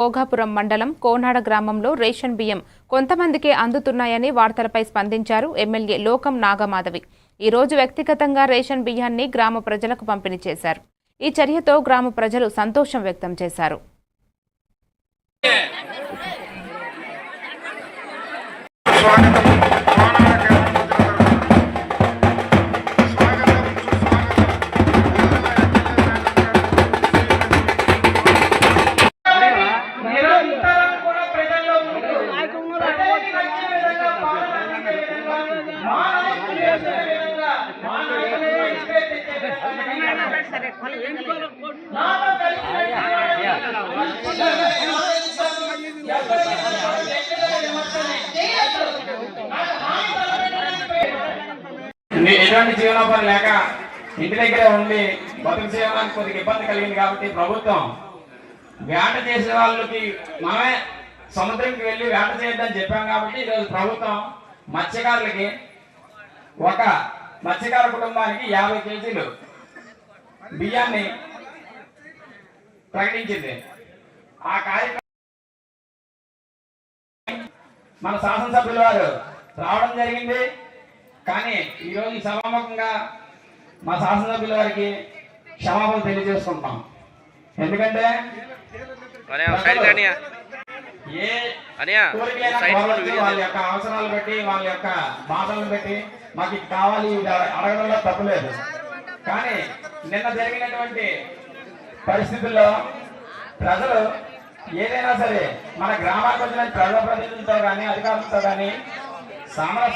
భోగాపురం మండలం కోనాడ గ్రామంలో రేషన్ బియ్యం కొంతమందికే అందుతున్నాయని వార్తలపై స్పందించారు ఎమ్మెల్యే లోకం నాగమాధవి. ఈ రోజు వ్యక్తిగతంగా రేషన్ బియ్యాన్ని గ్రామ ప్రజలకు పంపిణీ చేశారు. ఈ చర్యతో గ్రామ ప్రజలు సంతోషం వ్యక్తం చేశారు. స్వాగతం. ఎటువంటి జీవనోపాధి లేక ఇంటి దగ్గరే ఉండి బతుకు చేయడానికి కొద్దిగా ఇబ్బంది కలిగింది కాబట్టి ప్రభుత్వం వేట చేసే వాళ్ళకి మనమే సముద్రంకి వెళ్ళి వేట చేయొద్దని చెప్పాం కాబట్టి ఈరోజు ప్రభుత్వం మత్స్యకారులకి ఒక మత్స్యకార కుటుంబానికి యాభై కేజీలు బియ్యాన్ని ప్రకటించింది. ఆ కార్యక్రమం మన శాసనసభ్యుల వారు రావడం జరిగింది. కానీ ఈరోజు సభాముఖంగా మా శాసనసభ్యుల వారికి క్షమాపణ తెలియజేసుకుంటాం ఎందుకంటే ఏ వాళ్ళ యొక్క అవసరాలు బట్టి వాళ్ళ యొక్క బాధలను బట్టి మాకు ఇది కావాలి ఇది అడగడంలో తప్పులేదు కానీ నిన్న జరిగినటువంటి పరిస్థితుల్లో ప్రజలు ఏదైనా సరే మన గ్రామానికి వచ్చిన ప్రజాప్రతినిధులతో కానీ అధికారులతో కానీ సామరస్య